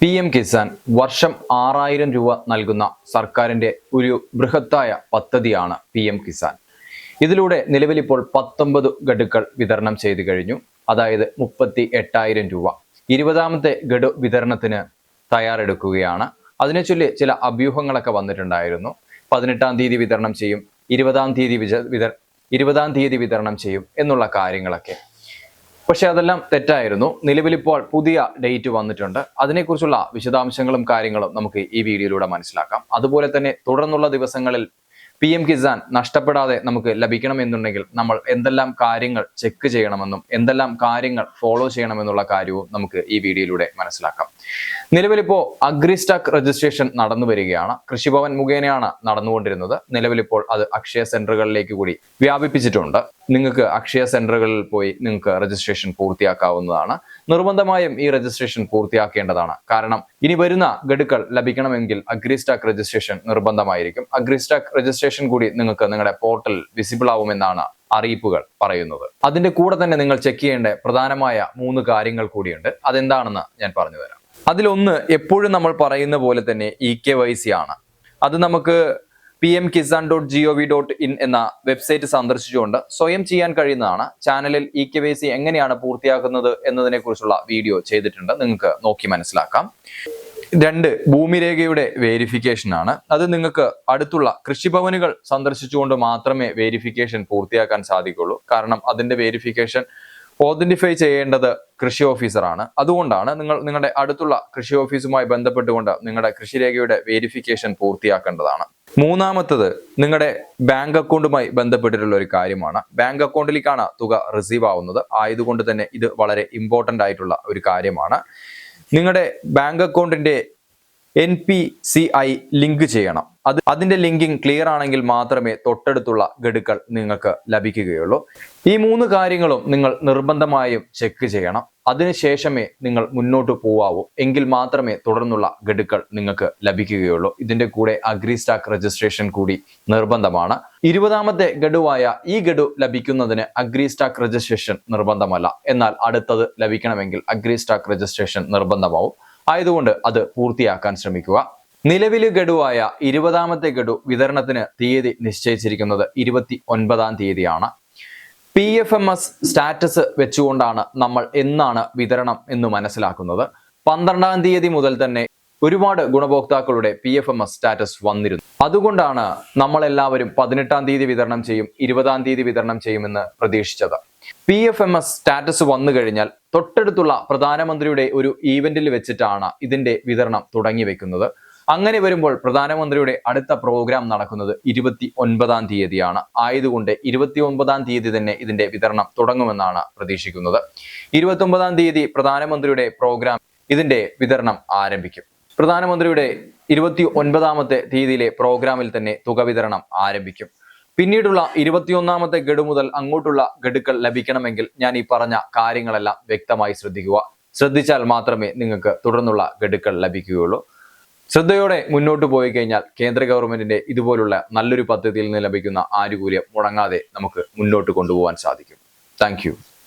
P M Kisan വർഷം ആറായിരം രൂപ നൽകുന്ന സർക്കാരിന്റെ ഒരു ബൃഹത്തായ പദ്ധതിയാണ് പി എം കിസാൻ. ഇതിലൂടെ നിലവിലിപ്പോൾ പത്തൊമ്പത് ഗഡുക്കൾ വിതരണം ചെയ്തു കഴിഞ്ഞു. അതായത് മുപ്പത്തി എട്ടായിരം രൂപ. ഇരുപതാമത്തെ ഗഡു വിതരണത്തിന് തയ്യാറെടുക്കുകയാണ്. അതിനെ ചൊല്ലി ചില അഭ്യൂഹങ്ങളൊക്കെ വന്നിട്ടുണ്ടായിരുന്നു. പതിനെട്ടാം തീയതി വിതരണം ചെയ്യും ഇരുപതാം തീയതി തീയതി വിതരണം ചെയ്യും എന്നുള്ള കാര്യങ്ങളൊക്കെ. പക്ഷെ അതെല്ലാം തെറ്റായിരുന്നു. നിലവിലിപ്പോൾ പുതിയ ഡേറ്റ് വന്നിട്ടുണ്ട്. അതിനെക്കുറിച്ചുള്ള വിശദാംശങ്ങളും കാര്യങ്ങളും നമുക്ക് ഈ വീഡിയോയിലൂടെ മനസ്സിലാക്കാം. അതുപോലെ തന്നെ തുടർന്നുള്ള ദിവസങ്ങളിൽ പി എം കിസാൻ നഷ്ടപ്പെടാതെ നമുക്ക് ലഭിക്കണമെന്നുണ്ടെങ്കിൽ നമ്മൾ എന്തെല്ലാം കാര്യങ്ങൾ ചെക്ക് ചെയ്യണമെന്നും എന്തെല്ലാം കാര്യങ്ങൾ ഫോളോ ചെയ്യണമെന്നുള്ള കാര്യവും നമുക്ക് ഈ വീഡിയോയിലൂടെ മനസ്സിലാക്കാം. നിലവിലിപ്പോ അഗ്രിസ്റ്റാക്ക് രജിസ്ട്രേഷൻ നടന്നു വരികയാണ്. കൃഷിഭവൻ മുഖേനയാണ് നടന്നുകൊണ്ടിരുന്നത്. നിലവിലിപ്പോൾ അത് അക്ഷയ സെന്ററുകളിലേക്ക് കൂടി വ്യാപിപ്പിച്ചിട്ടുണ്ട്. നിങ്ങൾക്ക് അക്ഷയ സെന്ററുകളിൽ പോയി നിങ്ങൾക്ക് രജിസ്ട്രേഷൻ പൂർത്തിയാക്കാവുന്നതാണ്. നിർബന്ധമായും ഈ രജിസ്ട്രേഷൻ പൂർത്തിയാക്കേണ്ടതാണ്. കാരണം ഇനി വരുന്ന ഗഡുക്കൾ ലഭിക്കണമെങ്കിൽ അഗ്രിസ്റ്റാക്ക് രജിസ്ട്രേഷൻ നിർബന്ധമായിരിക്കും. അഗ്രിസ്റ്റാക്ക് രജിസ്ട്രേഷൻ കൂടി നിങ്ങൾക്ക് നിങ്ങളുടെ പോർട്ടൽ വിസിബിൾ ആവുമെന്നാണ് അറിയിപ്പുകൾ പറയുന്നത്. അതിന്റെ കൂടെ തന്നെ നിങ്ങൾ ചെക്ക് ചെയ്യേണ്ട പ്രധാനമായ മൂന്ന് കാര്യങ്ങൾ കൂടിയുണ്ട്. അതെന്താണെന്ന് ഞാൻ പറഞ്ഞു തരാം. അതിലൊന്ന് എപ്പോഴും നമ്മൾ പറയുന്ന പോലെ തന്നെ ഇ കെ വൈ സി ആണ്. അത് നമുക്ക് P M Kisan dot G O V dot in എന്ന വെബ്സൈറ്റ് സന്ദർശിച്ചുകൊണ്ട് സ്വയം ചെയ്യാൻ കഴിയുന്നതാണ്. ചാനലിൽ ഇ കെ വൈ സി എങ്ങനെയാണ് പൂർത്തിയാക്കുന്നത് എന്നതിനെ കുറിച്ചുള്ള വീഡിയോ ചെയ്തിട്ടുണ്ട്. നിങ്ങൾക്ക് നോക്കി മനസ്സിലാക്കാം. രണ്ട് ഭൂമിരേഖയുടെ വേരിഫിക്കേഷൻ ആണ്. അത് നിങ്ങൾക്ക് അടുത്തുള്ള കൃഷിഭവനുകൾ സന്ദർശിച്ചുകൊണ്ട് മാത്രമേ വേരിഫിക്കേഷൻ പൂർത്തിയാക്കാൻ സാധിക്കുള്ളൂ കാരണം അതിന്റെ വേരിഫിക്കേഷൻ ഓതന്റിഫൈ ചെയ്യേണ്ടത് കൃഷി ഓഫീസറാണ് അതുകൊണ്ടാണ് നിങ്ങൾ നിങ്ങളുടെ അടുത്തുള്ള കൃഷി ഓഫീസുമായി ബന്ധപ്പെട്ടുകൊണ്ട് നിങ്ങളുടെ കൃഷിരേഖയുടെ വേരിഫിക്കേഷൻ പൂർത്തിയാക്കേണ്ടതാണ്. മൂന്നാമത്തത് നിങ്ങളുടെ ബാങ്ക് അക്കൗണ്ടുമായി ബന്ധപ്പെട്ടിട്ടുള്ള ഒരു കാര്യമാണ്. ബാങ്ക് അക്കൗണ്ടിലേക്കാണ് തുക റിസീവ് ആവുന്നത്. ആയതുകൊണ്ട് തന്നെ ഇത് വളരെ ഇമ്പോർട്ടന്റ് ആയിട്ടുള്ള ഒരു കാര്യമാണ്. നിങ്ങളുടെ ബാങ്ക് അക്കൗണ്ടിന്റെ N P C I link ചെയ്യണം. അത് അതിന്റെ ലിങ്കിങ് ക്ലിയർ ആണെങ്കിൽ മാത്രമേ തൊട്ടടുത്തുള്ള ഗഡുക്കൾ നിങ്ങൾക്ക് ലഭിക്കുകയുള്ളൂ. ഈ മൂന്ന് കാര്യങ്ങളും നിങ്ങൾ നിർബന്ധമായും ചെക്ക് ചെയ്യണം. അതിനുശേഷമേ നിങ്ങൾ മുന്നോട്ട് പോവാവൂ. എങ്കിൽ മാത്രമേ തുടർന്നുള്ള ഗഡുക്കൾ നിങ്ങൾക്ക് ലഭിക്കുകയുള്ളൂ. ഇതിന്റെ കൂടെ അഗ്രി സ്റ്റാക്ക് രജിസ്ട്രേഷൻ കൂടി നിർബന്ധമാണ്. ഇരുപതാമത്തെ ഗഡുവായ ഈ ഗഡു ലഭിക്കുന്നതിന് അഗ്രി സ്റ്റാക്ക് രജിസ്ട്രേഷൻ നിർബന്ധമല്ല. എന്നാൽ അടുത്തത് ലഭിക്കണമെങ്കിൽ അഗ്രി സ്റ്റാക്ക് രജിസ്ട്രേഷൻ നിർബന്ധമാവും. ആയതുകൊണ്ട് അത് പൂർത്തിയാക്കാൻ ശ്രമിക്കുക. നിലവിലെ ഗഡുവായ ഇരുപതാമത്തെ ഗഡു വിതരണത്തിന് തീയതി നിശ്ചയിച്ചിരിക്കുന്നത് ഇരുപത്തി ഒൻപതാം തീയതിയാണ്. P F M S status വെച്ചുകൊണ്ടാണ് നമ്മൾ എന്നാണ് വിതരണം എന്ന് മനസ്സിലാക്കുന്നത്. പന്ത്രണ്ടാം തീയതി മുതൽ തന്നെ ഒരുപാട് ഗുണഭോക്താക്കളുടെ P F M S status വന്നിരുന്നു. അതുകൊണ്ടാണ് നമ്മളെല്ലാവരും പതിനെട്ടാം തീയതി വിതരണം ചെയ്യും ഇരുപതാം തീയതി വിതരണം ചെയ്യുമെന്ന് പ്രതീക്ഷിച്ചത്. P F M S status വന്നു കഴിഞ്ഞാൽ തൊട്ടടുത്തുള്ള പ്രധാനമന്ത്രിയുടെ ഒരു ഈവന്റിൽ വെച്ചിട്ടാണ് ഇതിന്റെ വിതരണം തുടങ്ങി വെക്കുന്നത്. അങ്ങനെ വരുമ്പോൾ പ്രധാനമന്ത്രിയുടെ അടുത്ത പ്രോഗ്രാം നടക്കുന്നത് ഇരുപത്തി ഒൻപതാം തീയതിയാണ്. ആയതുകൊണ്ട് ഇരുപത്തി ഒൻപതാം തീയതി തന്നെ ഇതിന്റെ വിതരണം തുടങ്ങുമെന്നാണ് പ്രതീക്ഷിക്കുന്നത്. ഇരുപത്തി ഒമ്പതാം തീയതി പ്രധാനമന്ത്രിയുടെ പ്രോഗ്രാം ഇതിന്റെ വിതരണം ആരംഭിക്കും. പ്രധാനമന്ത്രിയുടെ ഇരുപത്തി ഒൻപതാമത്തെ തീയതിയിലെ പ്രോഗ്രാമിൽ തന്നെ തുക വിതരണം ആരംഭിക്കും. പിന്നീടുള്ള ഇരുപത്തിയൊന്നാമത്തെ ഗഡു മുതൽ അങ്ങോട്ടുള്ള ഗഡുക്കൾ ലഭിക്കണമെങ്കിൽ ഞാൻ ഈ പറഞ്ഞ കാര്യങ്ങളെല്ലാം വ്യക്തമായി ശ്രദ്ധിക്കുക. ശ്രദ്ധിച്ചാൽ മാത്രമേ നിങ്ങൾക്ക് തുടർന്നുള്ള ഗഡുക്കൾ ലഭിക്കുകയുള്ളൂ. ശ്രദ്ധയോടെ മുന്നോട്ട് പോയി കഴിഞ്ഞാൽ കേന്ദ്ര ഗവൺമെന്റിന്റെ ഇതുപോലുള്ള നല്ലൊരു പദ്ധതിയിൽ നിന്ന് ലഭിക്കുന്ന ആനുകൂല്യം മുടങ്ങാതെ നമുക്ക് മുന്നോട്ട് കൊണ്ടുപോകാൻ സാധിക്കും. താങ്ക്